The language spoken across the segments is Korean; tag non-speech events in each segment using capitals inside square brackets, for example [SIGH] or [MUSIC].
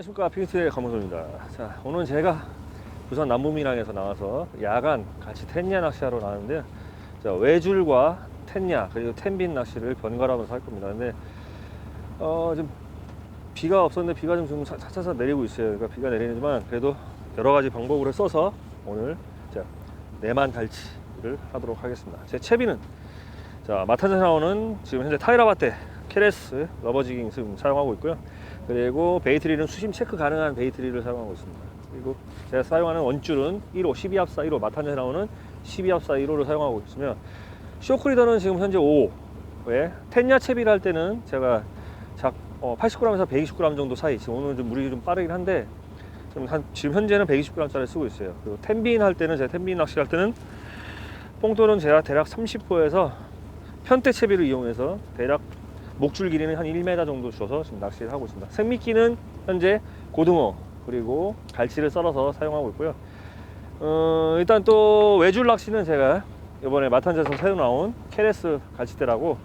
안녕하십니까. 핑스의 감호소입니다. 자 오늘 제가 부산 남부민항에서 나와서 야간 같이 텐야 낚시하러 나왔는데요. 자, 외줄과 텐야 그리고 텐빈 낚시를 번갈아가면서 할 겁니다. 근데 어 지금 비가 없었는데 비가 좀, 좀 차차차 내리고 있어요. 그러니까 비가 내리지만 그래도 여러 가지 방법을 써서 오늘 자 내만 갈치를 하도록 하겠습니다. 제 채비는 자 마탄자 나오는 지금 현재 타이라바테 케레스 러버지깅 지금 사용하고 있고요 그리고 베이트리는 수심 체크 가능한 베이트리를 사용하고 있습니다. 그리고 제가 사용하는 원줄은 1호, 12합사 1호, 마탄에 나오는 12합사 1호를 사용하고 있으며 쇼크리더는 지금 현재 5에 텐야 채비를 할 때는 제가 작, 어, 80g에서 120g 정도 사이 지금 오늘 좀 물이 좀 빠르긴 한데 지금, 한, 지금 현재는 120g짜리 쓰고 있어요. 그리고 텐빈 할 때는 제가 텐빈 낚시 할 때는 뽕돌은 제가 대략 30호에서 편대 채비를 이용해서 대략 목줄 길이는 한 1m 정도 줘서 지금 낚시를 하고 있습니다. 생미끼는 현재 고등어 그리고 갈치를 썰어서 사용하고 있고요. 어, 일단 또 외줄 낚시는 제가 이번에 마탄자에서 새로 나온 케레스 갈치대라고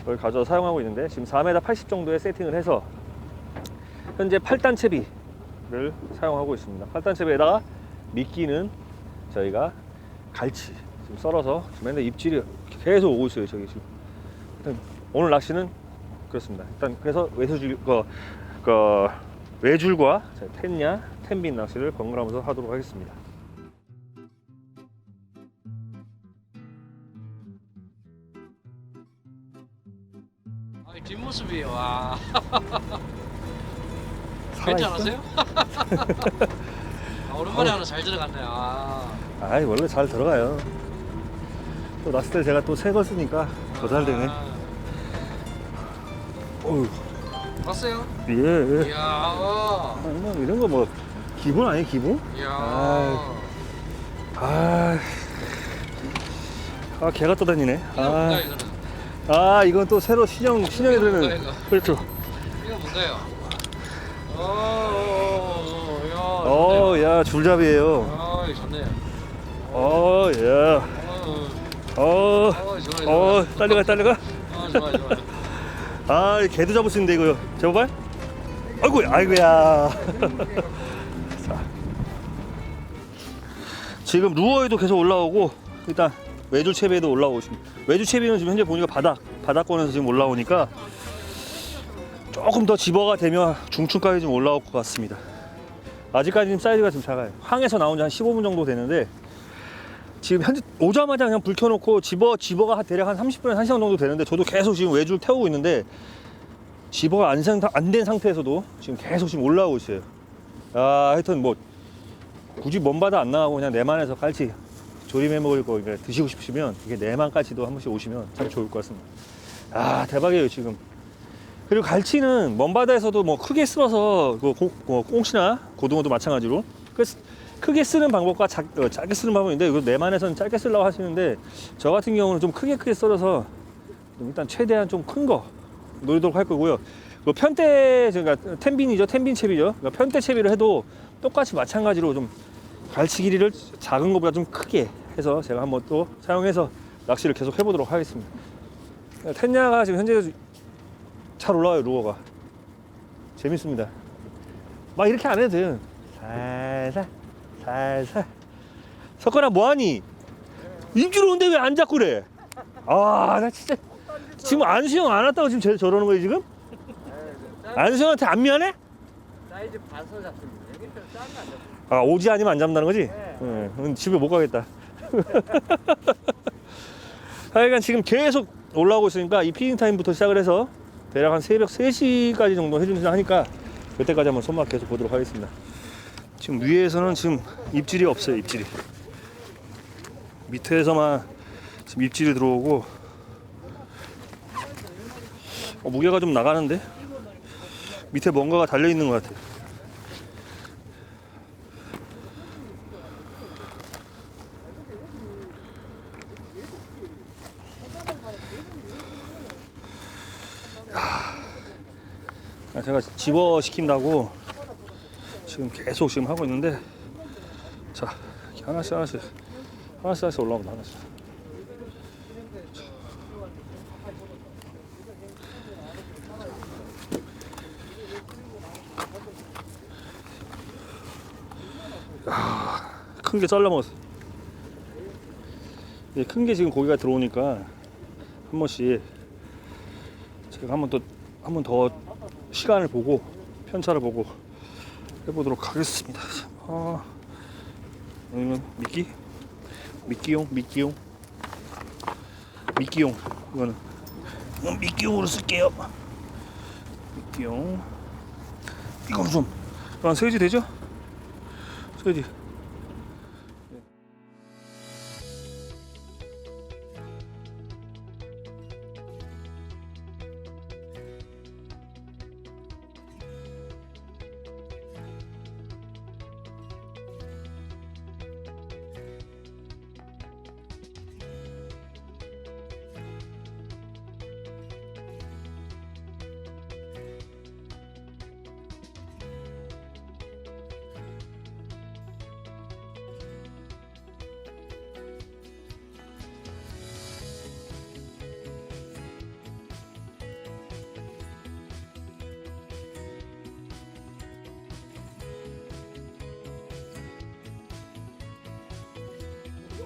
그걸 가져서 사용하고 있는데 지금 4m 80 정도의 세팅을 해서 현재 8단 채비를 사용하고 있습니다. 8단 채비에다가 미끼는 저희가 갈치 지금 썰어서 지금 맨날 입질이 계속 오고 있어요. 저기 지금 오늘 낚시는 그렇습니다. 일단 그래서 외수줄 그, 그 외줄과 자, 텐야 텐빈 낚시를 번갈아가면서 하도록 하겠습니다. 아, 뒷모습이 와? [LAUGHS] 괜찮으세요? [LAUGHS] 아, 오랜만에 하나 잘 들어갔네. 아, 아이 원래 잘 들어가요. 또때 제가 또새거 쓰니까 더 잘 되네. 아, 어휴 봤어요? 예. 예. 이야, 아, 뭐 이런 거 뭐 기본 아니에요 기본? 이야. 아. 아, 아 개가 떠다니네. 이거 뭔가 아, 이거는? 아 이건 또 새로 신형 신형이 이거? 그렇죠. 이거 뭔가요? 오, 오, 오, 야. 어, 야 줄잡이에요. 아, 이거 좋네. 어, 야, 어, 어, 어, 좋아, 좋아. 어, 딸려가, 딸려가. 아, 좋아, 좋아. 아, 개도 잡을 수 있는데 이거 잡아봐. 아이고, 아이고야. [LAUGHS] 자, 지금 루어에도 계속 올라오고 일단 외줄 채비에도 올라오고 있습니다. 외줄 채비는 지금 현재 보니까 바닥 바닥권에서 지금 올라오니까 조금 더 집어가 되면 중층까지 좀 올라올 것 같습니다. 아직까지는 사이즈가 좀 작아요. 항에서 나온 지 한 15분 정도 되는데 지금 현재 오자마자 그냥 불 켜놓고 집어 집어가 한 대략 한 30분에서 1시간 정도 되는데 저도 계속 지금 외줄 태우고 있는데 집어가 안 된 상태에서도 지금 계속 지금 올라오고 있어요. 아 하여튼 뭐 굳이 먼 바다 안 나가고 그냥 내만에서 깔치 조림해 먹을 거 그러니까 드시고 싶으시면 이게 내만 깔치도 한 번씩 오시면 참 좋을 것 같습니다. 아 대박이에요 지금. 그리고 갈치는 먼 바다에서도 뭐 크게 쓸어서 그 고- 뭐 꽁치나 고등어도 마찬가지로 그 쓰- 크게 쓰는 방법과 작, 어, 짧게 쓰는 방법이 있는데 이거 내만에서는 짧게 쓰려고 하시는데 저 같은 경우는 좀 크게 크게 썰어서 좀 일단 최대한 좀 큰 거 노리도록 할 거고요. 그 편대 그러니까 텐빈이죠, 텐빈 채비죠. 그러니까 편대 채비를 해도 똑같이 마찬가지로 좀 갈치 길이를 작은 것보다 좀 크게 해서 제가 한번 또 사용해서 낚시를 계속 해보도록 하겠습니다. 텐야가 지금 현재 잘 올라와요 루어가 재밌습니다. 막 이렇게 안 해도 돼요. 살살 살살. 석건아 뭐하니? 입질 오는데 왜 안 잡고 그래? 아 나 진짜 지금 안수영 안 왔다고 지금 저, 저러는 거예요 지금? 안수영한테 안 미안해? 사이즈 봐서 잡습니다. 안. 아 오지 아니면 안 잡는다는 거지? 네. 응, 집에 못 가겠다. [LAUGHS] 하여간 지금 계속 올라오고 있으니까 이 피딩 타임부터 시작을 해서 대략 한 새벽 3시까지 정도 해준다 하니까 그때까지 한번 손맛 계속 보도록 하겠습니다. 지금 위에서는 지금 입질이 없어요, 입질이. 밑에서만 지금 입질이 들어오고 어, 무게가 좀 나가는데 밑에 뭔가가 달려 있는 것 같아요. 아, 제가 집어 시킨다고 지금 계속 지금 하고 있는데 자 하나씩 하나씩 하나씩 하나씩 올라옵니다 하나씩 큰게 잘라 먹었어. 큰게 지금 고기가 들어오니까 한 번씩 제가 한 번 더 한 번 더 시간을 보고 편차를 보고 해보도록 하겠습니다. 아, 아니면 미끼, 미끼용, 미끼용, 미끼용 이거는 이건 미끼용으로 쓸게요. 미끼용. 이건 좀, 한 세지 되죠? 세지.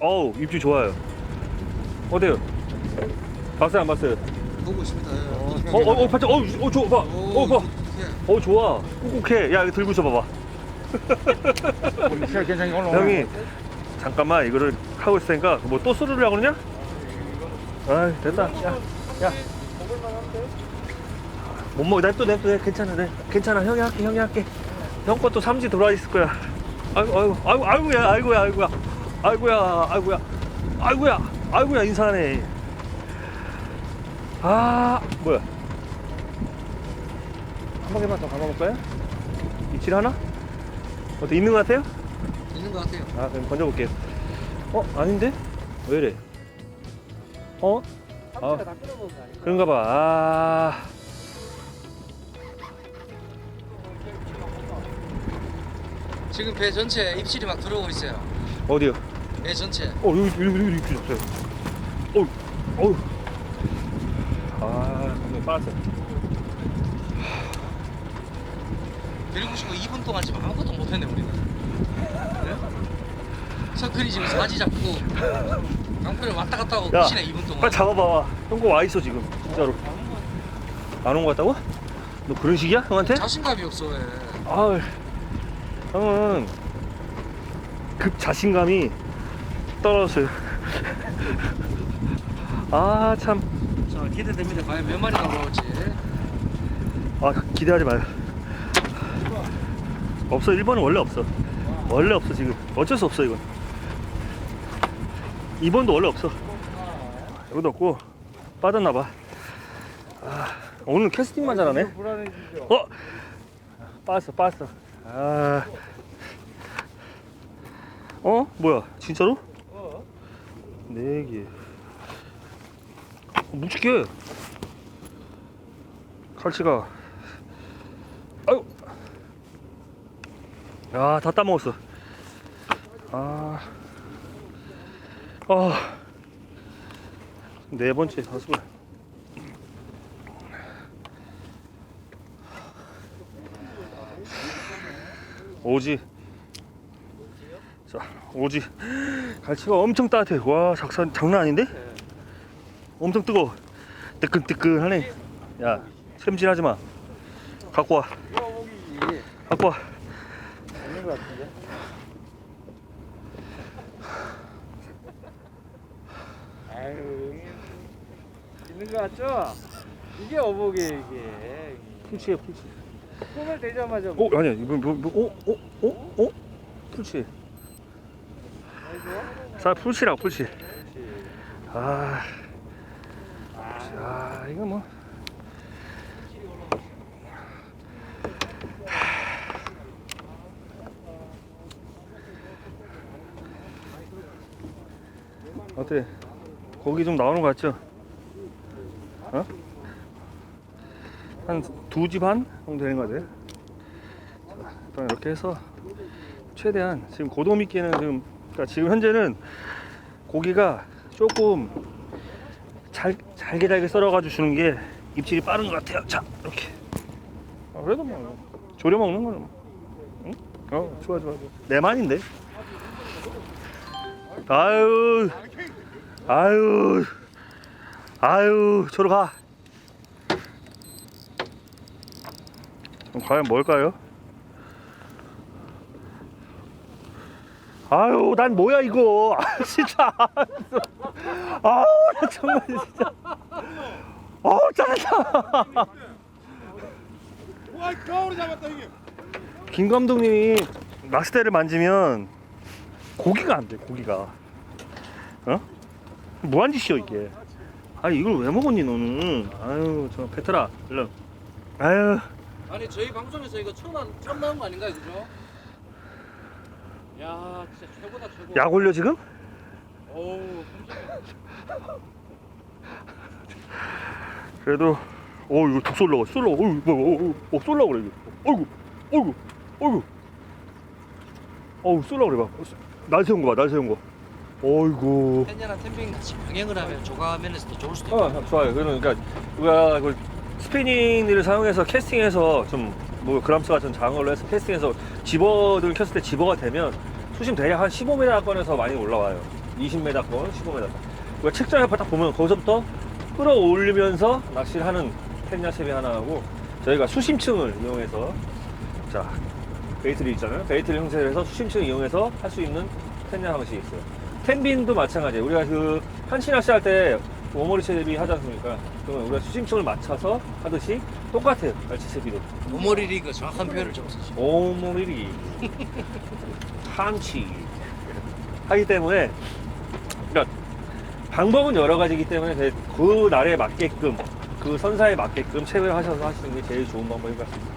어우 입질 좋아요. 어때요? 봤어요 안 봤어요? 보고 있습니다. 어, 어, 어, 봤죠? 어, 어, 좋아, 봐. 어, 봐. 어, 좋아. 꾹꾹해. 야, 이거 들고 있어 봐봐. 괜찮게 형이 잠깐만 이거를 하고 있으니까 뭐또 쓰르려고 그러냐? 아, 됐다. 야, 야. 못 먹어. 냅둬, 냅둬. 괜찮아, 내 괜찮아. 형이 할게, 형이 할게. 형 것도 삼지 들어와 있을 거야. 아이고, 아이고, 아이고, 아이고야, 아이고야, 아이고야, 아이고야, 아이고야, 아이고야, 아이고야, 인사하네. 아, 뭐야? 한 방에만 더 감아볼까요? 입질 하나? 어때 있는 것 같아요? 있는 것 같아요. 아 그럼 던져볼게요 어? 아닌데? 왜 이래? 어? 삼치가 다 끌어먹은 거 아니야? 그런가 봐 아... 지금 배 전체에 입질이 막 들어오고 있어요. 어디요? 배 전체. 어 여기 여기 여기 여기 있어요 어우 어우 아 감독님 빠졌어요 데리고 싶고 2분 동안 지금 아무것도 못했네 우리는. 네? 서클이 지금 사지 잡고 강풀에 왔다 갔다 하고 야 계시네 2분 동안. 빨리 잡아봐 형거 와 있어 지금 진짜로 안온것 같다고? 너 그런 식이야 형한테? 자신감이 없어 왜. 아 형은 급 자신감이 떨어졌어요. 아 참. 자 기대됩니다. 과연 몇 마리나 올라올지. 아 기대하지 마요. 없어. 1번은 원래 없어. 원래 없어 지금. 어쩔 수 없어 이건. 2번도 원래 없어. 여기도 없고 빠졌나봐. 아, 오늘 캐스팅만 잘하네. 어? 빠졌어 빠졌어. 아. 어? 뭐야? 진짜로? 어? 네개 묵직해 칼치가 아유 야 다 따먹었어 아 아, 네 번째 다섯 번. 오지. 자, 오지. 갈치가 엄청 따뜻해. 와, 작산 장난 아닌데? 엄청 뜨거. 뜨끈뜨끈하네. 야, 샘질하지 마. 갖고 와. 갖고 와. 같은데? 아유, 있는 거 같죠? 이게 어복이 이게. 풀치해, 풀치. 꿈을 대자마자. 어, 아니야. 이거 뭐, 뭐, 어, 어, 어, 어? 풀치. 자, 풀치. 그렇지. 아, 아, 아, 이거 뭐. 어때? 고기 좀 나오는 거 같죠? 어? 한 두 집 반 정도 되는 거 같아요. 자, 일단 이렇게 해서 최대한 지금 고도 미끼는 지금 그러니까 지금 현재는 고기가 조금 잘 잘게 잘게 썰어가지고 주는 게 입질이 빠른 것 같아요. 자 이렇게. 아, 그래도 뭐 조려 먹는 거는 뭐. 응? 어 좋아 좋아. 내 말인데 아유 아유 아유 저로 가 그럼 과연 뭘까요? 아유 난 뭐야 이거? [LAUGHS] 아 진짜. 아우 나 정말 진짜. 아우 짜증나. 잡았다 이게 김 감독님이 낚싯대를 만지면 고기가 안 돼 고기가. 어? 뭐한 짓이야 이게? 아니 이걸 왜 먹었니 너는? 아유 저 베테라 일로. 아유. 아니 저희 방송에서 이거 처음 한- 처음 나온 거 아닌가요, 그죠? 야, 진짜 최고다 최고. 약 올려 지금? 어우, [LAUGHS] 그래도 어 이거 독 쏠라고 쏠라고 어이구 뭐, 어, 어, 어, 쏠라고 그래 이거 어이구 어이구 어이구 어우 쏠라고 그래 봐날 세운 거봐날 세운 거 어이구 텐냐랑 텐빙 같이 병행을 하면 조가면에서 더 좋을 수도 있고. 어, 좋아요. 그러니까 우리가 이걸 스피닝을 사용해서 캐스팅해서 좀 뭐 그람스 같은 장어로 해서 캐스팅해서 집어를 켰을 때 집어가 되면 수심 대략 한 15m권에서 많이 올라와요. 20m권, 15m. 우리가 책장 옆에 딱 보면 거기서부터 끌어올리면서 낚시를 하는 텐냐 채비 하나 하고 저희가 수심층을 이용해서 자 베이트를 있잖아요. 베이트를 형성을 해서 수심층을 이용해서 할 수 있는 텐냐 방식이 있어요. 텐빈도 마찬가지예요. 우리가 그 한치 낚시할 때 오머리 채비 하지 않습니까? 그러면 우리가 수심층을 맞춰서 하듯이 똑같아요. 갈치 채비도. 오머리 리그 정확한 표현을 적었어요. 오머리 한치 하기 때문에 그러니까 방법은 여러 가지이기 때문에 그- 그 날에 맞게끔 그 선사에 맞게끔 채비를 하셔서 하시는 게 제일 좋은 방법인 것 같습니다.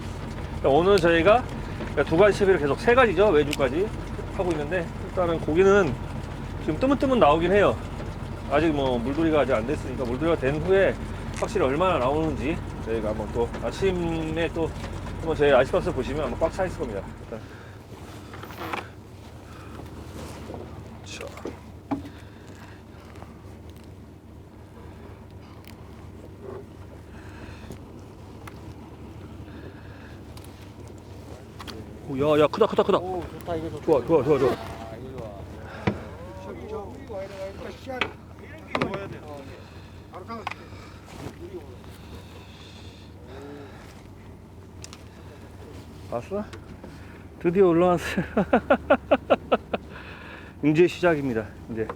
그러니까 오늘 저희가 그러니까 두 가지 채비를 계속 세 가지죠 외주까지 하고 있는데 일단은 고기는 지금 뜨문뜨문 나오긴 해요. 아직 뭐 물돌이가 아직 안 됐으니까 물돌이가 된 후에 확실히 얼마나 나오는지 저희가 한번 또 아침에 또 한번 저희 아이스박스 보시면 아마 꽉차 있을 겁니다. 일단. 자. 오, 야, 야, 크다, 크다, 크다. 오 좋다 이거 좋다 좋아, 좋아, 좋아, 좋아 저기 저 우리 와야 돼 씨앗 이렇게 와야 돼 바로 가 왔어? 드디어 올라왔어요. [LAUGHS] 이제 시작입니다. 이제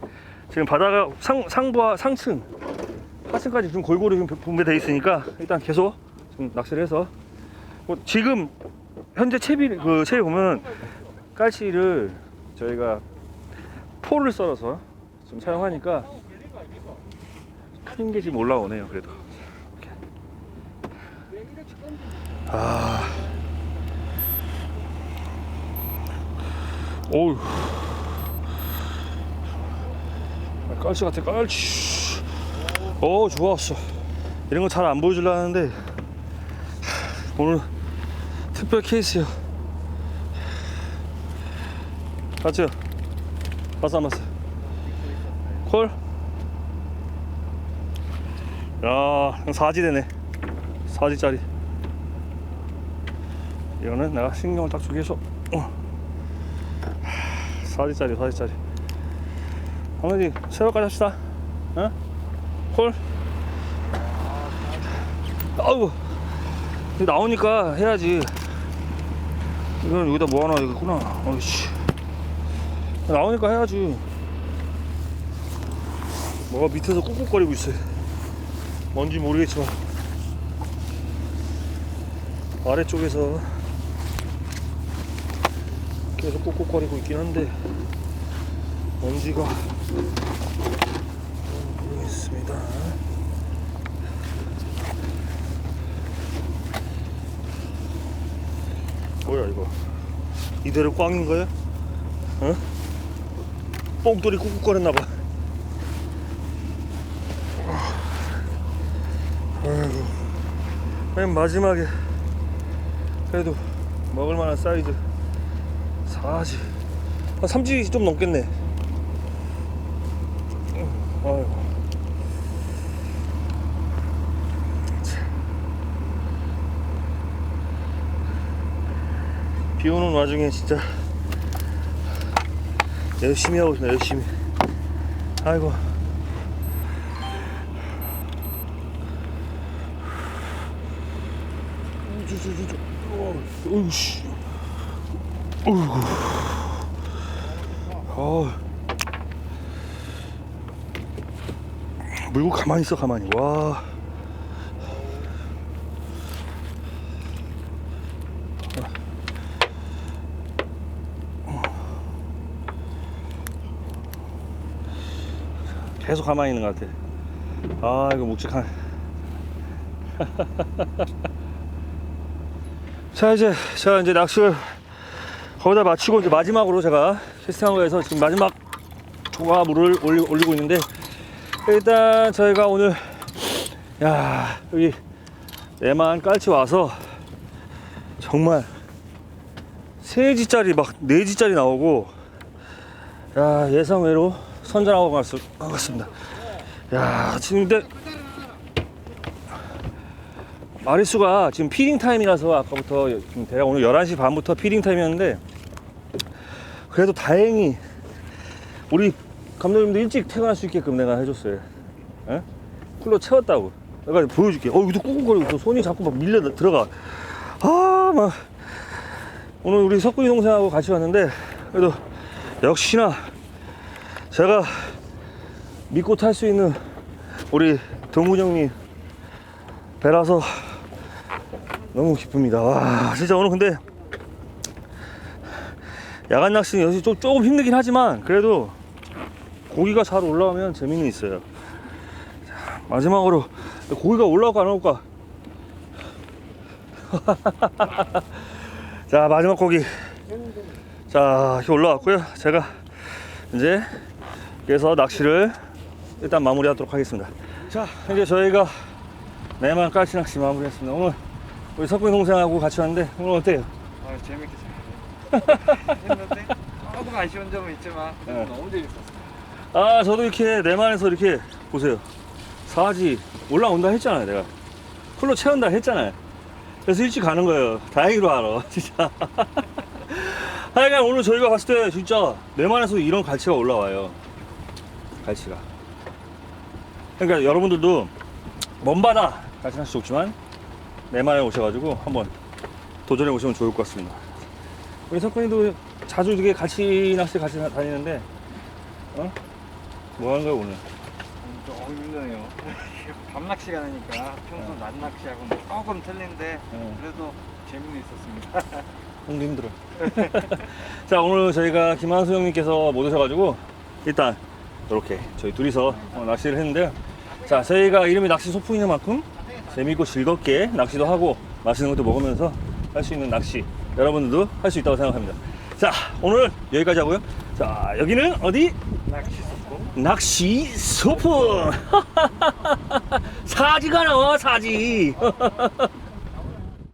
지금 바다가 상 상부와 상층, 하층까지 좀 골고루 좀 분배돼 있으니까 일단 계속 좀 낚시를 해서 뭐 지금 현재 채비 그 채비 보면 깔치를 저희가 포를 썰어서 좀 사용하니까 큰 게 지금 올라오네요. 그래도. 아. 어우 깔치 같아 깔치 어 좋았어 이런 거 잘 안 보여주려 하는데 오늘 특별 케이스요 맞죠? 봤어 안 봤어? 콜? 야 사지 되네 사지짜리 이거는 내가 신경을 딱 주기 위해서 어. 4지짜리 4지짜리. 황현이 새벽까지 합시다. 어? 콜? 아우 나오니까 해야지. 이건 여기다 뭐 하나 되겠구나. 어이씨. 나오니까 해야지. 뭐가 밑에서 꾹꾹거리고 있어요. 뭔지 모르겠지만. 아래쪽에서 계속 꾹꾹거리고 있긴 한데 먼지가 모르겠습니다. 뭐야 이거? 이대로 꽝인 거야? 어? 뽕돌이 꾹꾹거렸나 봐. 아이고, 맨 마지막에 그래도 먹을 만한 사이즈. 4지 한 3지 좀 넘겠네. 아이고. 비 오는 와중에 진짜 열심히 하고 있습니다 열심히. 아이고. 어이씨 어이구 어 물고 가만히 있어 가만히 와 계속 가만히 있는 것 같아. 아 이거 묵직한. [LAUGHS] 자 이제 제가 이제 낚시를 거기다 마치고 이제 마지막으로 제가 캐스팅한 거에서 지금 마지막 조과물을 올리, 올리고 있는데 일단 저희가 오늘 야 여기 내만 깔치 와서 정말 세 지짜리 막 네 지짜리 나오고 야 예상외로 선전하고 갔- 갔습니다. 야 지금 근데 마리수가 지금 피딩 타임이라서 아까부터 지금 대략 오늘 11시 반부터 피딩 타임이었는데 그래도 다행히 우리 감독님도 일찍 퇴근할 수 있게끔 내가 해줬어요. 예? 쿨러 채웠다고. 내가 보여줄게. 어, 여기도 꾹꾹거리고 또 손이 자꾸 막 밀려 들어가. 아, 막. 오늘 우리 석구이 동생하고 같이 왔는데 그래도 역시나 제가 믿고 탈 수 있는 우리 동훈 형님 배라서 너무 기쁩니다. 와, 진짜 오늘 근데 야간 낚시는 역시 좀, 조금 힘들긴 하지만 그래도 고기가 잘 올라오면 재미는 있어요. 자, 마지막으로 고기가 올라올까 안 올까? [LAUGHS] 자 마지막 고기 자 올라왔고요. 제가 이제 그래서 낚시를 일단 마무리하도록 하겠습니다. 자 이제 저희가 내만 깔치 낚시 마무리했습니다. 오늘 우리 석구이 동생하고 같이 왔는데 오늘 어때요? 아 재밌게 잘 했는데 조금 아쉬운 점은 있지만 네. 너무 재밌었어. 아 저도 이렇게 내만에서 이렇게 보세요. 사지 올라온다 했잖아요 내가. 풀로 채운다 했잖아요. 그래서 일찍 가는 거예요. 다행히도 알아 [LAUGHS] 진짜. 하여간 오늘 저희가 봤을 때 진짜 내만에서 이런 갈치가 올라와요. 갈치가. 그러니까 여러분들도 먼 바다 갈치 낚시 좋지만 내만에 오셔가지고 한번 도전해 보시면 좋을 것 같습니다 우리 석훈이도 자주 이렇게 같이 낚시 같이 다니는데 어? 뭐 하는 거야 오늘? 조금 힘드네요. [LAUGHS] 밤 낚시가 나니까 평소 낮 낚시하고 는 조금 틀린데 어, 그래도 재미는 있었습니다. [LAUGHS] 형도 힘들어. [LAUGHS] 자 오늘 저희가 김한수 형님께서 못 오셔가지고 일단 이렇게 저희 둘이서 어, 낚시를 했는데요. 자 저희가 이름이 낚시 소풍이는 만큼 재밌고 즐겁게 낚시도 하고 맛있는 것도 먹으면서 할 수 있는 낚시 여러분들도 할 수 있다고 생각합니다. 자 오늘 여기까지 하고요. 자 여기는 어디? 낚시 소풍 [LAUGHS] 사지가 나와 사지 [LAUGHS]